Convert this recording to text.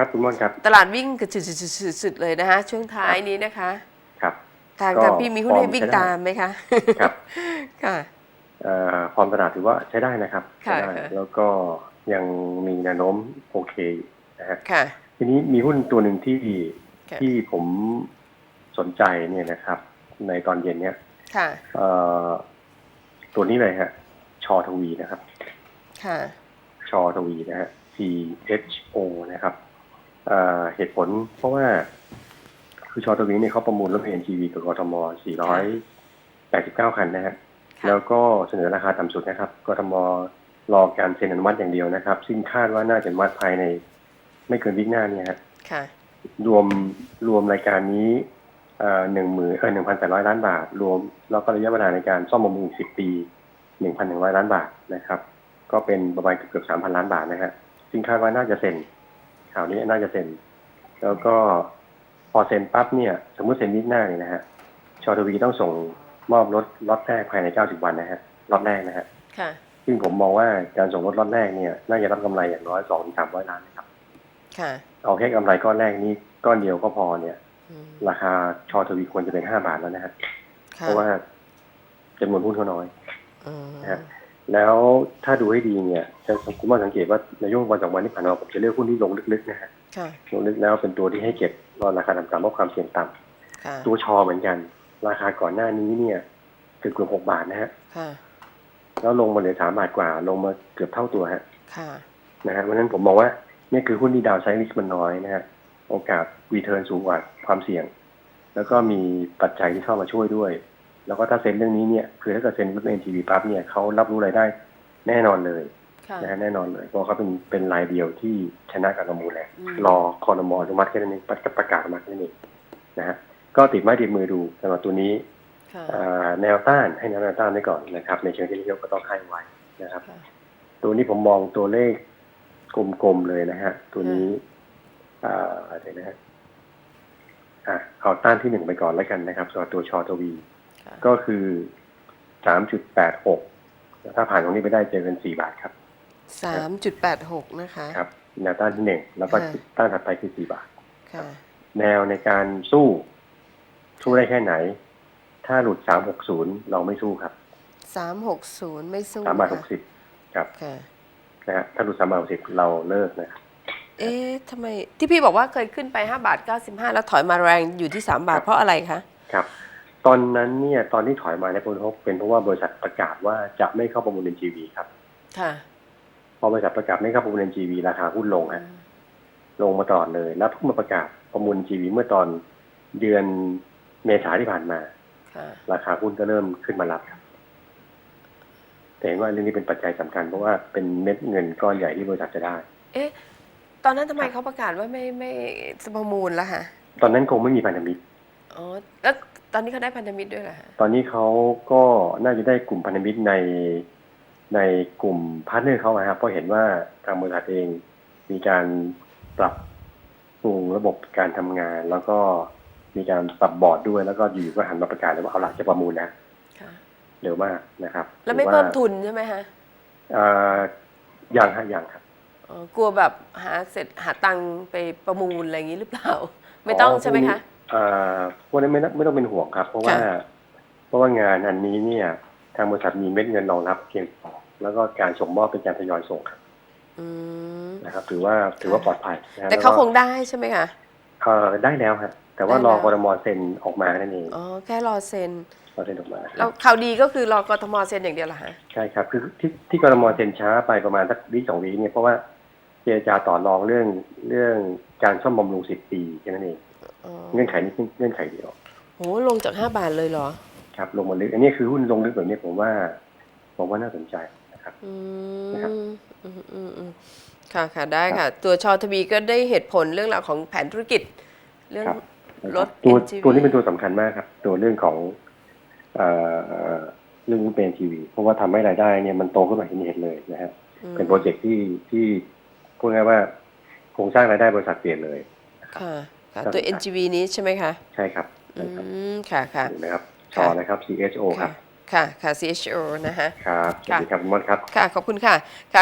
ครับคุณม่อนครับ ตลาดวิ่งกระสุดๆๆๆเลยนะคะ ช่วงท้ายนี้นะคะครับ ทางก็ทางพี่มีหุ้นให้วิ่งฟอร์มใช้ได้ตามไหมคะครับ ค่ะ เอ่อฟอร์มตลาดถือว่าใช้ได้นะครับค่ะใช้ได้ค่ะ แล้วก็ยังมีแนวโน้มโอเคอยู่นะฮะค่ะ ทีนี้มีหุ้นตัวหนึ่งที่ค่ะ ที่ผมสนใจเนี่ยนะครับ ในตอนเย็นเนี่ยค่ะ เอ่อตัวนี้เลยฮะชอทวีนะครับ ค่ะ ชอทวีนะฮะ C H O นะครับ เอ่อเหตุผลเพราะว่าคือชอทวีเนี่ยเขาประมูลรถ NGV กับกทม 489 คันนะฮะค่ะแล้วก็เสนอราคาต่ำสุดนะครับกทมรอการเซ็นอนุมัติอย่างเดียวนะครับ ซึ่งคาดว่าน่าจะอนุมัติภายใน ไม่เกินวิกหน้าเนี่ยฮะค่ะรวมรวมรายการนี้หนึ่งหมื่นเออหนึ่งพันแปดร้อยล้านบาท รวมแล้วก็ระยะเวลาในการซ่อมบำรุงสิบปีหนึ่งพันหนึ่งร้อยล้านบาทนะครับ ก็เป็นประมาณเกือบสามพันล้านบาทนะฮะซึ่งคาดว่าน่าจะเซ็น ข่าวนี้น่าจะเซ็น แล้วก็พอเซ็นปั๊บเนี่ย สมมติเซ็นวิกหน้าเนี่ยนะฮะชอทวีต้องส่งมอบรถล็อตแรกภายในเก้าสิบวันนะฮะล็อตแรกนะฮะค่ะซึ่งผมมองว่าการส่งรถล็อตแรกเนี่ย น่าจะรับกำไรอย่างน้อยสองถึงสามร้อยล้านนะครับค่ะเอาแค่กำไรก้อนแรกนี้ก้อนเดียวก็พอเนี่ยอืมราคาชอทวีควรจะเป็นห้าบาทแล้วนะฮะค่ะเพราะว่าจำนวนหุ้นเขาน้อยอืมนะฮะ แล้วถ้าดูให้ดีเนี่ยจะคุณว่าสังเกตว่าในช่วงวันสองวันที่ผ่านมาผมจะเลือกหุ้นที่ลงลึกๆนะฮะค่ะลงลึกแล้วเป็นตัวที่ให้เก็บรอราคาต่ำๆเพราะความเสี่ยงต่ำค่ะตัวชอเหมือนกัน ราคาก่อนหน้านี้เนี่ยเกือบเกือบหกบาทนะฮะค่ะแล้วลงมาเหลือสามบาทกว่า ลงมาเกือบเท่าตัวฮะค่ะนะฮะเพราะฉะนั้นผมมองว่าเนี่ยคือหุ้นที่ดาวไซริสมันน้อยนะฮะโอกาสรีเทิร์นสูงกว่าความเสี่ยง แล้วก็มีปัจจัยที่เข้ามาช่วยด้วย แล้วก็ถ้าเซ็นเรื่องนี้เนี่ยคือถ้าเกิดเซ็นรถเอ็นทีวีปั๊บเนี่ยเขารับรู้รายได้แน่นอนเลยค่ะนะฮะแน่นอนเลยเพราะเขาเป็นเป็นรายเดียวที่ชนะการประมูลแล้วอืมรอคอรมออนุมัติแค่นั้นเองประประกาศอนุมัติแค่นั้นเองนะฮะก็ติดไม้ติดมือดูสำหรับตัวนี้ค่ะอ่าแนวต้านให้แนวต้านไว้ก่อนนะครับ ในเชิงเทคนิคก็ต้องให้ไว้นะครับค่ะตัวนี้ผมมองตัวเลขกลมๆเลยนะฮะตัวนี้อ่าเดี๋ยวนะฮะอะเอาต้านที่หนึ่งไปก่อนแล้วกันนะครับสำหรับตัวชอทวีค่ะ ก็คือสามจุดแปดหกถ้าผ่านตรงนี้ไปได้เจอกันสี่บาทครับสามจุดแปดหกนะคะครับแนวต้านที่หนึ่งแล้วก็ค่ะต้านถัดไปคือสี่บาทค่ะแนวในการสู้ สู้ได้แค่ไหน ถ้าหลุดสามหกศูนย์เราไม่สู้ครับสามหกศูนย์ไม่สู้สามบาทหค่ะกสิบครับค่ะนะฮะถ้าหลุดสามบาทหกสิบเราเลิกนะครับเอ๊ะทำไมที่พี่บอกว่าเคยขึ้นไป5บาท95แล้วถอยมาแรงอยู่ที่3บาทเพราะอะไรคะครับ ตอนนั้นเนี่ยตอนที่ถอยมาในยผลเป็นเพราะว่าบริษัทประกาศว่าจะไม่เข้าประมูล NGV ครับ ค่ะ พอบริษัทประกาศไม่เข้าประมูล NGV ราคาหุ้นลงฮะลงมาตลอดเลย แล้วเพิ่งมาประกาศประมูล NGV เมื่อตอนเดือนเมษาที่ผ่านมา ค่ะ ราคาหุ้นก็เริ่มขึ้นมารับครับแต่เห็นว่าเรื่องนี้เป็นปัจจัยสำคัญเพราะว่าเป็นเม็ดเงินก้อนใหญ่ที่บริษัทจะได้ เอ๊ะ ตอนนั้นทำไมเขาประกาศว่าไม่ไม่จะประมูลแล้วคะตอนนั้นคงไม่มีพันธมิตร อ๋อ แล้ว ตอนนี้เขาได้พันธมิตรด้วยเหรอคะตอนนี้เขาก็น่าจะได้กลุ่มพันธมิตรในในกลุ่มพาร์ทเนอร์เขาอะครับเพราะเห็นว่าทางบริษัทเองมีการปรับปรุงระบบการทำงาน แล้วก็มีการปรับบอร์ดด้วยแล้วก็อยู่ก็หันมาประกาศเลยว่าเอาหลักจะประมูลนะค่ะเร็วมากนะครับ แล้วไม่ถือเพิ่มทุนใช่ไหมคะอ่ายังฮะยังครับอ๋อกลัวแบบหาเสร็จหาตังค์ไปประมูลอะไรอย่างนี้หรือเปล่า ไม่ต้องใช่ไหมคะอ่า พวกนั้นไม่ต้องไม่ต้องเป็นห่วงครับ เพราะว่าค่ะเพราะว่างานอันนี้เนี่ย ทางบริษัทมีเม็ดเงินรองรับเพียงพอแล้วก็การส่งมอบเป็นการทยอยส่งครับอืมนะครับ ถือว่าถือว่าปลอดภัยนะฮะแต่เขาล้วคก็งได้ใช่ไหมคะเอ่อได้แล้วฮะแต่ว่าได้รแล้อวกรมเซ็นออกมานั่นเองอ๋อแค่รอเซ็นรอเซ็นออกมาแล้วข่าวดีก็คือรอกทมเซ็นอย่างเดียวเหรอฮะใช่ครับ คือที่ที่กรมเซ็นช้าไปประมาณสักวิสองวีเนี่ยเพราะว่าเจรจาต่อรองเรื่องเรื่องการซ่อมบำรุงสิบปีแค่นั้นเองอ๋อ เงื่อนไขนี้เงื่อนไขเดียวโหลงจาก5บาทเลยเหรอ ครับลงมาลึก อันนี้คือหุ้นลงลึกแบบนี้ผมว่าผมว่าน่าสนใจนะครับอืนะครับมอืมอืมอืมค่ะค่ะได้ค่ะ ตัวชอทวีก็ได้เหตุผลเรื่องราวของแผนธุรกิจ เรื่องครับรถตัว NGV ตัวนี้เป็นตัวสำคัญมากครับ ตัวเรื่องของเอ่อเรื่องเป็นทีวีเพราะว่าทำให้รายได้เนี่ยมันโตขึ้นมาเห็นเห็นเลยนะฮะอืมเป็นโปรเจกต์ที่ที่พูดง่ายๆว่าโครงสร้างรายได้บริษัทเปลี่ยนเลยค่ะ ค่ะครับตัว NGV นี้ใช่ไหมคะใช่ครับอืใช่ครับมค่ะค่ะถูกนะครับชค่ะอนะครับ CHO ครัค่ะบค่ะค่ะ CHO นะคะครับสวัสดีครับคุณมอนครับ ค่ะ ขอบคุณค่ะค่ะ